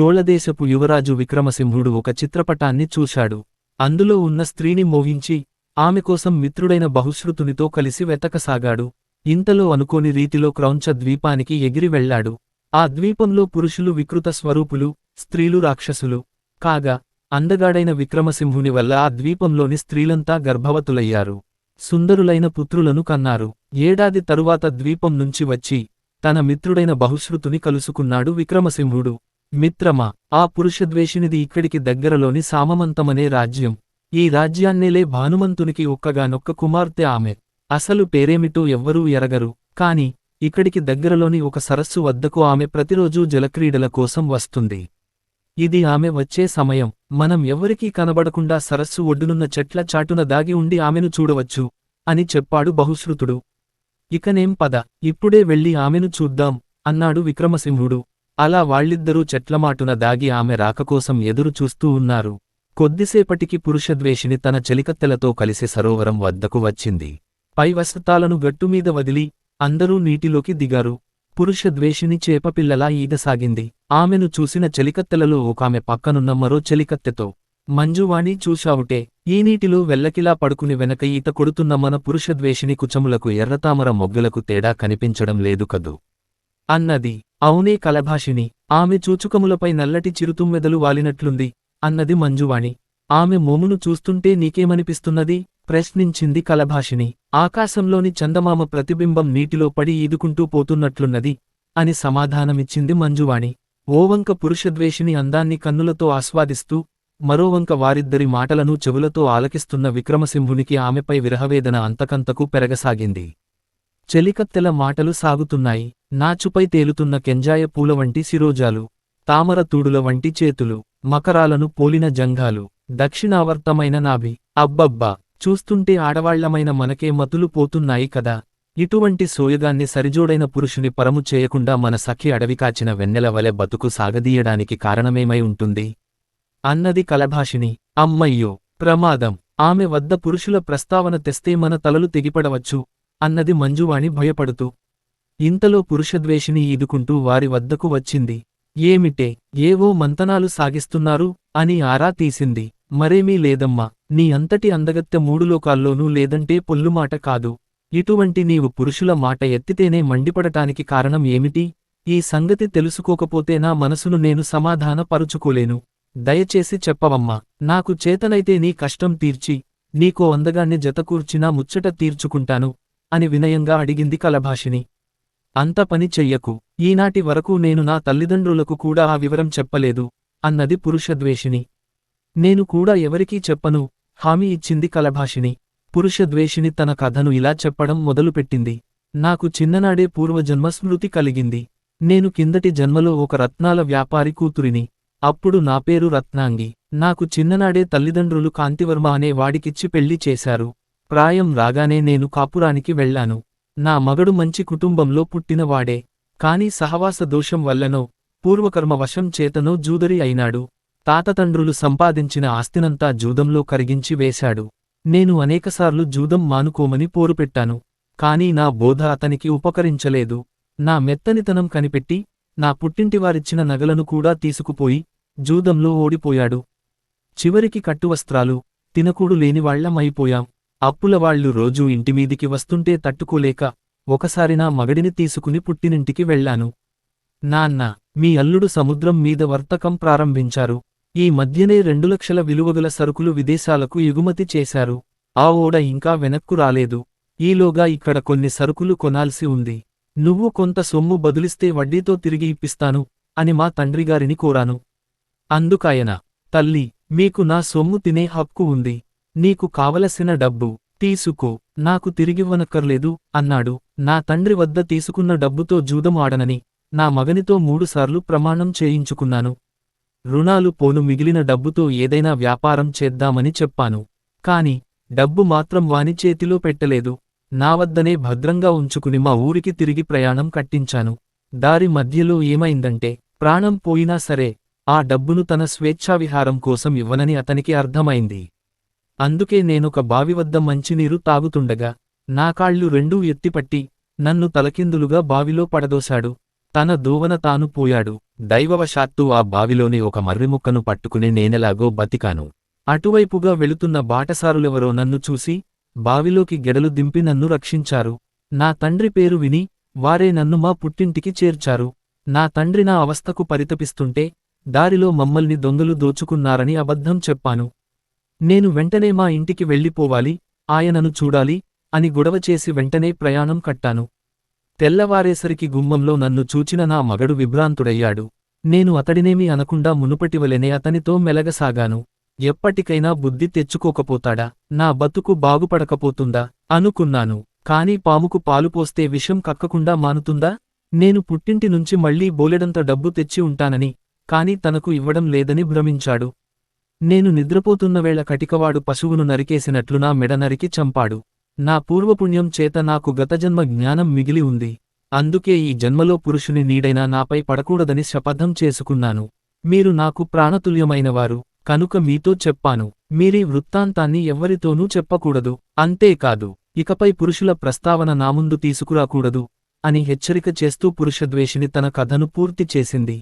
చోళదేశపు యువరాజు విక్రమసింహుడు ఒక చిత్రపటాన్ని చూశాడు. అందులో ఉన్న స్త్రీని మోహించి ఆమె కోసం మిత్రుడైన బహుశ్రుతునితో కలిసి వెతకసాగాడు. ఇంతలో అనుకోని రీతిలో క్రౌంచ ద్వీపానికి ఎగిరి వెళ్ళాడు. ఆ ద్వీపంలో పురుషులు వికృత స్వరూపులు స్త్రీలు రాక్షసులు. కాగా అందగాడైన విక్రమసింహుని వల్ల ఆ ద్వీపంలోని స్త్రీలంతా గర్భవతులయ్యారు. సుందరులైన పుత్రులను కన్నారు. ఏడాది తరువాత ద్వీపం నుంచి వచ్చి తన మిత్రుడైన బహుశ్రుతుని కలుసుకున్నాడు విక్రమసింహుడు. మిత్రమా ఆ పురుషద్వేషినిది ఇక్కడికి దగ్గరలోని సామమంతమనే రాజ్యం. ఈ రాజ్యాన్నేలే భానుమంతునికి ఒక్కగానొక్క కుమార్తె ఆమె. అసలు పేరేమిటో ఎవ్వరూ ఎరగరు. కాని ఇక్కడికి దగ్గరలోని ఒక సరస్సు వద్దకు ఆమె ప్రతిరోజూ జలక్రీడల కోసం వస్తుంది. ఇది ఆమె వచ్చే సమయం. మనం ఎవ్వరికీ కనబడకుండా సరస్సు ఒడ్డునున్న చెట్ల చాటున దాగి ఉండి ఆమెను చూడవచ్చు అని చెప్పాడు బహుశ్రుతుడు. ఇకనేం పద ఇప్పుడే వెళ్ళి ఆమెను చూద్దాం అన్నాడు విక్రమసింహుడు. అలా వాళ్ళిద్దరూ చెట్లమాటున దాగి ఆమె రాకకోసం ఎదురు చూస్తూ ఉన్నారు. కొద్దిసేపటికి పురుషద్వేషిని తన చెలికత్తెలతో కలిసి సరోవరం వద్దకు వచ్చింది. పై వసతాలను గట్టుమీద వదిలి అందరూ నీటిలోకి దిగారు. పురుషద్వేషిని చేపపిల్లలా ఈదసాగింది ఆమెను చూసిన చెలికత్తెలలో ఒకామె పక్కనున్న మరో చెలికత్తెతో మంజువాణి చూశావుటే ఈ నీటిలో వెల్లకిలా పడుకుని వెనక ఈత కొడుతున్న మన పురుషద్వేషిని కుచములకు ఎర్రతామర మొగ్గలకు తేడా కనిపించడం లేదు కదూ అన్నది. అవునే కలభాషిణి ఆమె చూచుకములపై నల్లటి చిరుతుమ్మెదలు వాలినట్లుంది అన్నది మంజువాణి. ఆమె మోమును చూస్తుంటే నీకేమనిపిస్తున్నది? ప్రశ్నించింది కలభాషిణి. ఆకాశంలోని చందమామ ప్రతిబింబం నీటిలో పడి ఈదుకుంటూ పోతున్నట్లున్నది అని సమాధానమిచ్చింది మంజువాణి. ఓవంక పురుషద్వేషిని అందాన్ని కన్నులతో ఆస్వాదిస్తూ మరోవంక వారిద్దరి మాటలను చెవులతో ఆలకిస్తున్న విక్రమసింహునికి ఆమెపై విరహవేదన అంతకంతకు పెరగసాగింది. చెలికత్తెల మాటలు సాగుతున్నాయి. నాచుపై తేలుతున్న కెంజాయ పూల వంటి శిరోజాలు తామర తూడుల వంటి చేతులు మకరాలను పోలిన జంఘాలు దక్షిణావర్తమైన నాభి. అబ్బబ్బా! చూస్తుంటే ఆడవాళ్ళమైన మనకే మతులు పోతున్నాయి కదా. ఇటువంటి సోయగాన్ని సరిజోడైన పురుషుని పరము చేయకుండా మన సఖి అడవి కాచిన వెన్నెల వలె బతుకు సాగదీయడానికి కారణమేమై ఉంటుంది? అన్నది కలభాషిణి. అమ్మయ్యో! ప్రమాదం! ఆమె వద్ద పురుషుల ప్రస్తావన తెస్తే మన తలలు తెగిపడవచ్చు అన్నది మంజువాణి భయపడుతూ. ఇంతలో పురుషద్వేషిని ఈదుకుంటూ వారి వద్దకు వచ్చింది. ఏమిటే ఏవో మంతనాలు సాగిస్తున్నారు అని ఆరా తీసింది. మరేమీ లేదమ్మా నీ అంతటి అందగత్య మూడులోకాల్లోనూ లేదంటే పొల్లుమాట కాదు. ఇటువంటి నీవు పురుషుల మాట ఎత్తితేనే మండిపడటానికి కారణం ఏమిటి? ఈ సంగతి తెలుసుకోకపోతే నా మనసును నేను సమాధాన పరుచుకోలేను దయచేసి చెప్పవమ్మా నాకు చేతనైతే నీ కష్టం తీర్చి నీకో అందగాన్ని జతకూర్చినా ముచ్చట తీర్చుకుంటాను అని వినయంగా అడిగింది కలభాషిని అంత పని చెయ్యకు. ఈనాటి వరకు నేను నా తల్లిదండ్రులకు కూడా ఆ వివరం చెప్పలేదు. అన్నది పురుషద్వేషిణి. నేను కూడా ఎవరికీ చెప్పను. హామీ ఇచ్చింది కలభాషిణి. పురుషద్వేషిణి తన కథను ఇలా చెప్పడం మొదలుపెట్టింది. నాకు చిన్ననాడే పూర్వజన్మ స్మృతి కలిగింది. నేను కిందటి జన్మలో ఒక రత్నాల వ్యాపారి కూతురిని. అప్పుడు నా పేరు రత్నాంగి. నాకు చిన్ననాడే తల్లిదండ్రులు కాంతివర్మ అనే వాడికిచ్చి పెళ్ళి చేశారు. ప్రాయం రాగానే నేను కాపురానికి వెళ్ళాను నా మగడు మంచి కుటుంబంలో పుట్టినవాడే. కాని సహవాస దోషం వల్లనో పూర్వకర్మ వశం చేతనో జూదరి అయినాడు. తాతతండ్రులు సంపాదించిన ఆస్తినంతా జూదంలో కరిగించి వేశాడు. నేను అనేకసార్లు జూదం మానుకోమని పోరుపెట్టాను. కాని నా బోధ అతనికి ఉపకరించలేదు. నా మెత్తనితనం కనిపెట్టి నా పుట్టింటివారిచ్చిన నగలను కూడా తీసుకుపోయి జూదంలో ఓడిపోయాడు. చివరికి కట్టువస్త్రాలు తినకూడు లేనివాళ్ళమైపోయాం. అప్పులవాళ్ళు రోజూ ఇంటిమీదికి వస్తుంటే తట్టుకోలేక ఒకసారి నా మగడిని తీసుకుని పుట్టినింటికి వెళ్ళాను నాన్న మీ అల్లుడు సముద్రం మీద వర్తకం ప్రారంభించారు. ఈ మధ్యనే రెండు లక్షల విలువగల సరుకులు విదేశాలకు ఎగుమతి చేశారు. ఆ ఓడ ఇంకా వెనక్కు రాలేదు. ఈలోగా ఇక్కడ కొన్ని సరుకులు కొనాల్సి ఉంది. నువ్వు కొంత సొమ్ము బదులిస్తే వడ్డీతో తిరిగి ఇప్పిస్తాను అని మా తండ్రిగారిని కోరాను. అందుకాయన తల్లి మీకు నా సొమ్ము తినే హక్కు ఉంది. నీకు కావలసిన డబ్బు తీసుకో నాకు తిరిగివ్వనక్కర్లేదు అన్నాడు. నా తండ్రి వద్ద తీసుకున్న డబ్బుతో జూదం ఆడనని నా మగనితో మూడుసార్లు ప్రమాణం చేయించుకున్నాను. రుణాలు పోను మిగిలిన డబ్బుతో ఏదైనా వ్యాపారం చేద్దామని చెప్పాను. కాని డబ్బు మాత్రం వాని చేతిలో పెట్టలేదు. నా వద్దనే భద్రంగా ఉంచుకుని మా ఊరికి తిరిగి ప్రయాణం కట్టించాను. దారి మధ్యలో ఏమైందంటే ప్రాణం పోయినా సరే ఆ డబ్బును తన స్వేచ్ఛావిహారం కోసం ఇవ్వనని అతనికి అర్థమైంది. అందుకే నేనొక బావి వద్ద మంచినీరు తాగుతుండగా నా కాళ్ళు రెండూ ఎత్తిపట్టి నన్ను తలకిందులుగా బావిలో పడదోశాడు. తన దోవన తాను పోయాడు. దైవవశాత్తు ఆ బావిలోని ఒక మర్రిముక్కను పట్టుకుని నేనెలాగో బతికాను. అటువైపుగా వెళుతున్న బాటసారులెవరో నన్ను చూసి బావిలోకి గెడలు దింపి నన్ను రక్షించారు. నా తండ్రి పేరు విని వారే నన్ను మా పుట్టింటికి చేర్చారు. నా తండ్రి నా అవస్థకు పరితపిస్తుంటే దారిలో మమ్మల్ని దొంగలు దోచుకున్నారని అబద్ధం చెప్పాను. నేను వెంటనే మా ఇంటికి వెళ్ళిపోవాలి ఆయనను చూడాలి అని గొడవ చేసి వెంటనే ప్రయాణం కట్టాను. తెల్లవారేసరికి గుమ్మంలో నన్ను చూచిన నా మగడు విభ్రాంతుడయ్యాడు. నేను అతడినేమీ అనకుండా మునుపటివలెనే అతనితో మెలగసాగాను. ఎప్పటికైనా బుద్ధి తెచ్చుకోకపోతాడా? నా బతుకు బాగుపడకపోతుందా? అనుకున్నాను. కాని పాముకు పాలుపోస్తే విషం కక్కకుండా మానుతుందా? నేను పుట్టింటి నుంచి మళ్ళీ బోలెడంత డబ్బు తెచ్చి ఉంటానని కాని తనకు ఇవ్వడం లేదని భ్రమించాడు. నేను నిద్రపోతున్న వేళ కటికవాడు పశువును నరికేసినట్లు నా మెడ నరికి చంపాడు. నా పూర్వపుణ్యం చేత నాకు గతజన్మ జ్ఞానం మిగిలి ఉంది. అందుకే ఈ జన్మలో పురుషుని నీడైనా నాపై పడకూడదని శపథం చేసుకున్నాను. మీరు నాకు ప్రాణతుల్యమైనవారు కనుక మీతో చెప్పాను. మీరీ వృత్తాంతాన్ని ఎవ్వరితోనూ చెప్పకూడదు. అంతేకాదు ఇకపై పురుషుల ప్రస్తావన నా ముందు తీసుకురాకూడదు అని హెచ్చరిక చేస్తూ పురుషద్వేషిని తన కథను పూర్తి చేసింది.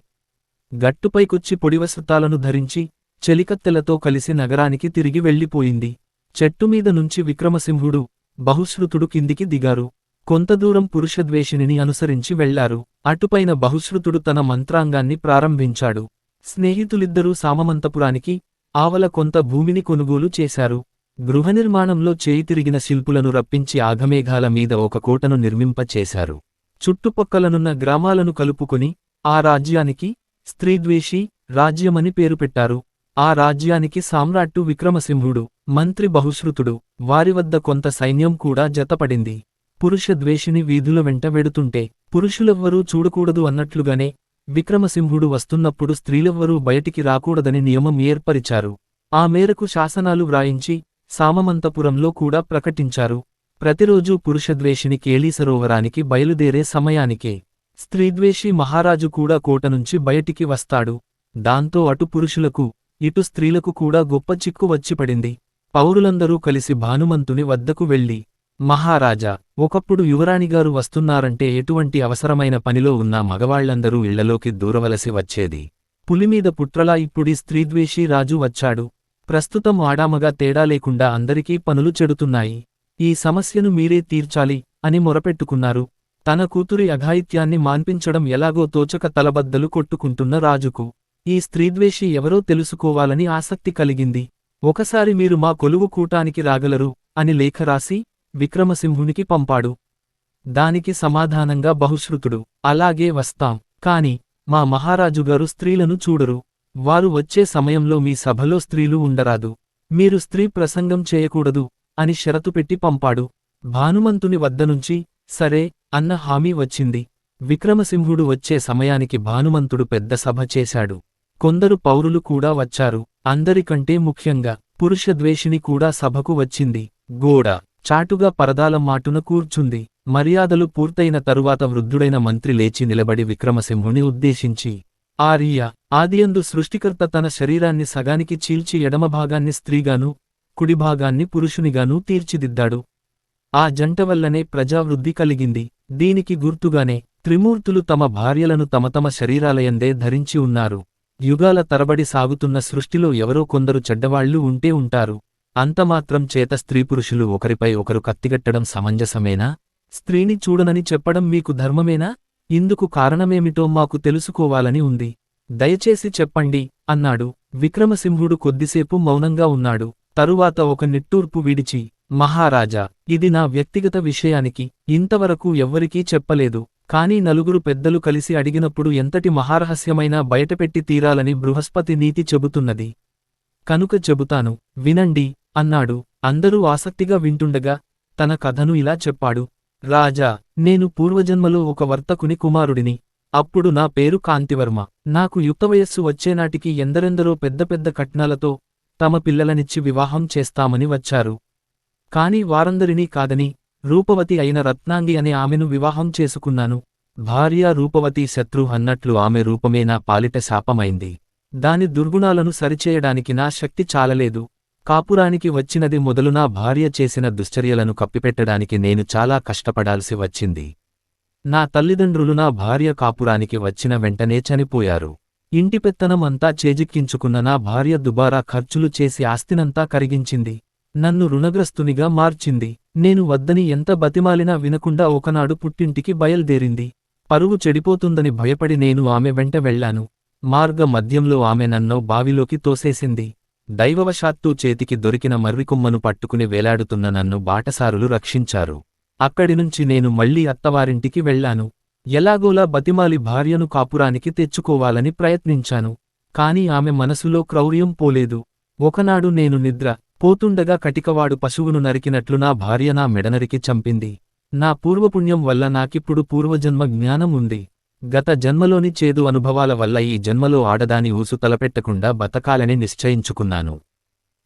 గట్టుపైకొచ్చి పొడివస్త్రాలను ధరించి చెలికత్తెలతో కలిసి నగరానికి తిరిగి వెళ్ళిపోయింది. చెట్టుమీద నుంచి విక్రమసింహుడు బహుశ్రుతుడు కిందికి దిగారు. కొంతదూరం పురుషద్వేషిణిని అనుసరించి వెళ్ళారు. అటుపైన బహుశ్రుతుడు తన మంత్రాంగాన్ని ప్రారంభించాడు. స్నేహితులిద్దరూ సామమంతపురానికి ఆవల కొంత భూమిని కొనుగోలు చేశారు. గృహనిర్మాణంలో చేయితిరిగిన శిల్పులను రప్పించి ఆఘమేఘాల మీద ఒక కోటను నిర్మింపచేశారు. చుట్టుపక్కలనున్న గ్రామాలను కలుపుకుని ఆ రాజ్యానికి స్త్రీద్వేషి రాజ్యమని పేరు పెట్టారు. ఆ రాజ్యానికి సామ్రాట్టు విక్రమసింహుడు మంత్రి బహుశ్రుతుడు వారివద్ద కొంత సైన్యం కూడా జతపడింది. పురుషద్వేషిని వీధుల వెంట వెడుతుంటే పురుషులెవ్వరూ చూడకూడదు అన్నట్లుగానే విక్రమసింహుడు వస్తున్నప్పుడు స్త్రీలెవ్వరూ బయటికి రాకూడదని నియమం ఏర్పరిచారు. ఆ మేరకు శాసనాలు వ్రాయించి సామమంతపురంలో కూడా ప్రకటించారు. ప్రతిరోజూ పురుషద్వేషిని కేళీ సరోవరానికి బయలుదేరే సమయానికే. స్త్రీద్వేషి మహారాజు కూడా కోట నుంచి బయటికి వస్తాడు. దాంతో అటు పురుషులకు ఇటు స్త్రీలకు కూడా గొప్ప చిక్కు వచ్చిపడింది పౌరులందరూ కలిసి భానుమంతుని వద్దకు వెళ్ళి మహారాజా ఒకప్పుడు యువరాణిగారు వస్తున్నారంటే ఎటువంటి అవసరమైన పనిలో ఉన్న మగవాళ్ళందరూ ఇళ్ళలోకి దూరవలసి వచ్చేది. పులిమీద పుట్రలా ఇప్పుడీ స్త్రీద్వేషి రాజు వచ్చాడు. ప్రస్తుతం ఆడామగా తేడా లేకుండా అందరికీ పనులు చెడుతున్నాయి. ఈ సమస్యను మీరే తీర్చాలి అని మొరపెట్టుకున్నారు. తన కూతురి అఘాయిత్యాన్ని మాన్పించడం ఎలాగో తోచక తలబద్దలు కొట్టుకుంటున్న రాజుకు ఈ స్త్రీద్వేషి ఎవరో తెలుసుకోవాలని ఆసక్తి కలిగింది. ఒకసారి మీరు మా కొలువు కూటానికి రాగలరు అని లేఖ రాసి విక్రమసింహునికి పంపాడు. దానికి సమాధానంగా బహుశ్రుతుడు అలాగే వస్తాం. కాని మా మహారాజుగారు స్త్రీలను చూడరు. వారు వచ్చే సమయంలో మీ సభలో స్త్రీలు ఉండరాదు. మీరు స్త్రీ ప్రసంగం చేయకూడదు అని షరతు పెట్టి పంపాడు. భానుమంతుని వద్దనుంచి సరే అన్న హామీ వచ్చింది. విక్రమసింహుడు వచ్చే సమయానికి భానుమంతుడు పెద్ద సభ చేశాడు. కొందరు పౌరులు కూడా వచ్చారు. అందరికంటే ముఖ్యంగా పురుషద్వేషిని కూడా సభకు వచ్చింది. గోడ చాటుగా పరదాల మాటున కూర్చుంది. మర్యాదలు పూర్తయిన తరువాత వృద్ధుడైన మంత్రి లేచి నిలబడి విక్రమసింహుని ఉద్దేశించి ఆర్య ఆదియందు సృష్టికర్త తన శరీరాన్ని సగానికి చీల్చి ఎడమభాగాన్ని స్త్రీగానూ స్త్రీగాను కుడిభాగాన్ని పురుషునిగానూ తీర్చిదిద్దాడు. ఆ జంట వల్లనే ప్రజావృద్ధి కలిగింది. దీనికి గుర్తుగానే త్రిమూర్తులు తమ భార్యలను తమ తమ శరీరాలయందే ధరించి ఉన్నారు. యుగాల తరబడి సాగుతున్న సృష్టిలో ఎవరో కొందరు చెడ్డవాళ్ళు ఉంటే ఉంటారు. అంతమాత్రం చేత స్త్రీపురుషులు ఒకరిపై ఒకరు కత్తిగట్టడం సమంజసమేనా? స్త్రీని చూడనని చెప్పడం మీకు ధర్మమేనా? ఇందుకు కారణమేమిటో మాకు తెలుసుకోవాలని ఉంది. దయచేసి చెప్పండి అన్నాడు. విక్రమసింహుడు కొద్దిసేపు మౌనంగా ఉన్నాడు. తరువాత ఒక నిట్టూర్పు విడిచి మహారాజా ఇది నా వ్యక్తిగత విషయానికి ఇంతవరకు ఎవ్వరికీ చెప్పలేదు. కానీ నలుగురు పెద్దలు కలిసి అడిగినప్పుడు ఎంతటి మహారహస్యమైనా బయటపెట్టి తీరాలని బృహస్పతి నీతి చెబుతున్నది. కనుక చెబుతాను వినండి అన్నాడు. అందరూ ఆసక్తిగా వింటుండగా తన కథను ఇలా చెప్పాడు. రాజా నేను పూర్వజన్మలో ఒక వర్తకుని కుమారుడిని. అప్పుడు నా పేరు కాంతివర్మ. నాకు యుక్తవయస్సు వచ్చేనాటికి ఎందరెందరో పెద్ద పెద్ద కట్నాలతో తమ పిల్లలనిచ్చి వివాహం చేస్తామని వచ్చారు. కాని వారందరినీ కాదని రూపవతి అయిన రత్నాంగి అనే ఆమెను వివాహం చేసుకున్నాను. భార్య రూపవతి శత్రు అన్నట్లు ఆమె రూపమే నా పాలిట శాపమైంది. దాని దుర్గుణాలను సరిచేయడానికి నా శక్తి చాలలేదు. కాపురానికి వచ్చినది మొదలు నా భార్య చేసిన దుశ్చర్యలను కప్పిపెట్టడానికి నేను చాలా కష్టపడాల్సి వచ్చింది. నా తల్లిదండ్రులు నా భార్య కాపురానికి వచ్చిన వెంటనే చనిపోయారు. ఇంటిపెత్తనం అంతా చేజిక్కించుకున్న నా భార్య దుబారా ఖర్చులు చేసి ఆస్తినంతా కరిగించింది. నన్ను రుణగ్రస్తునిగా మార్చింది. నేను వద్దని ఎంత బతిమాలినా వినకుండా ఒకనాడు పుట్టింటికి బయల్దేరింది. పరువు చెడిపోతుందని భయపడి నేను ఆమె వెంట వెళ్ళాను. మార్గ మధ్యంలో ఆమె నన్నో బావిలోకి తోసేసింది. దైవవశాత్తు చేతికి దొరికిన మర్రికొమ్మను పట్టుకుని వేలాడుతున్న నన్ను బాటసారులు రక్షించారు. అక్కడినుంచి నేను మళ్ళీ అత్తవారింటికి వెళ్ళాను. ఎలాగోలా బతిమాలి భార్యను కాపురానికి తెచ్చుకోవాలని ప్రయత్నించాను. కాని ఆమె మనసులో క్రౌర్యం పోలేదు. ఒకనాడు నేను నిద్ర పోతుండగా కటికవాడు పశువును నరికినట్లు నా భార్య నా మెడనరికి చంపింది. నా పూర్వపుణ్యం వల్ల నాకిప్పుడు పూర్వజన్మ జ్ఞానం ఉంది. గత జన్మలోని చేదు అనుభవాల వల్ల ఈ జన్మలో ఆడదాని ఊసు తలపెట్టకుండా బతకాలని నిశ్చయించుకున్నాను.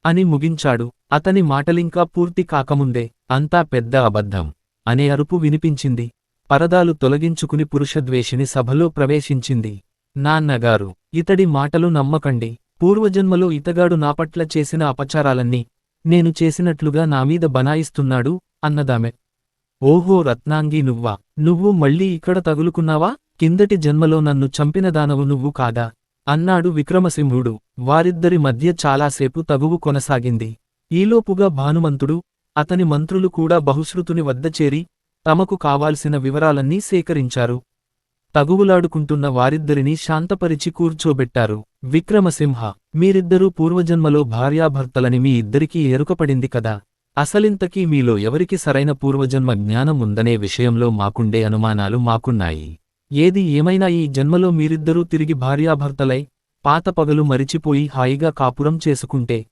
అని ముగించాడు. అతని మాటలింకా పూర్తి కాకముందే అంతా పెద్ద అబద్ధం అనే అరుపు వినిపించింది. పరదాలు తొలగించుకుని పురుషద్వేషిని సభలో ప్రవేశించింది. నాన్నగారు ఇతడి మాటలు నమ్మకండి. పూర్వజన్మలో ఇతగాడు నాపట్ల చేసిన అపచారాలన్నీ నేను చేసినట్లుగా నామీద బనాయిస్తున్నాడు అన్నదామె. ఓహో రత్నాంగి నువ్వా? నువ్వు మళ్ళీ ఇక్కడ తగులుకున్నావా? కిందటి జన్మలో నన్ను చంపిన దానవు నువ్వు కాదా? అన్నాడు విక్రమసింహుడు. వారిద్దరి మధ్య చాలాసేపు తగువు కొనసాగింది. ఈలోపుగా భానుమంతుడు అతని మంత్రులు కూడా బహుశ్రుతుని వద్ద చేరి తమకు కావాల్సిన వివరాలన్నీ సేకరించారు. తగువులాడుకుంటున్న వారిద్దరినీ శాంతపరిచి కూర్చోబెట్టారు. విక్రమసింహ మీరిద్దరూ పూర్వజన్మలో భార్యాభర్తలని మీ ఇద్దరికీ ఎరుకపడింది కదా? అసలింతకీ మీలో ఎవరికి సరైన పూర్వజన్మ జ్ఞానం ఉందనే విషయంలో మాకుండే అనుమానాలు మాకున్నాయి. ఏది ఏమైనా ఈ జన్మలో మీరిద్దరూ తిరిగి భార్యాభర్తలై పాత పగలు మరిచిపోయి హాయిగా కాపురం చేసుకుంటే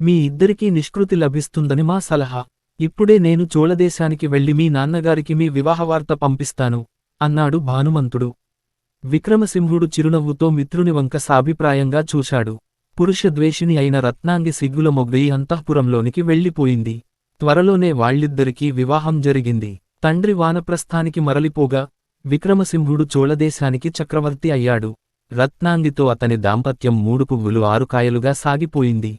మీ ఇద్దరికీ నిష్కృతి లభిస్తుందని మా సలహా. ఇప్పుడే నేను చోళదేశానికి వెళ్ళి మీ నాన్నగారికి మీ వివాహవార్త పంపిస్తాను. అన్నాడు భానుమంతుడు. విక్రమసింహుడు చిరునవ్వుతో మిత్రుని వంక సాభిప్రాయంగా చూశాడు. పురుషద్వేషిని అయిన రత్నాంగి సిగ్గుల మొగ్గయి అంతఃపురంలోనికి వెళ్ళిపోయింది. త్వరలోనే వాళ్ళిద్దరికీ వివాహం జరిగింది. తండ్రి వానప్రస్థానికి మరలిపోగా విక్రమసింహుడు చోళదేశానికి చక్రవర్తి అయ్యాడు. రత్నాంగితో అతని దాంపత్యం మూడు పువ్వులు ఆరుకాయలుగా సాగిపోయింది.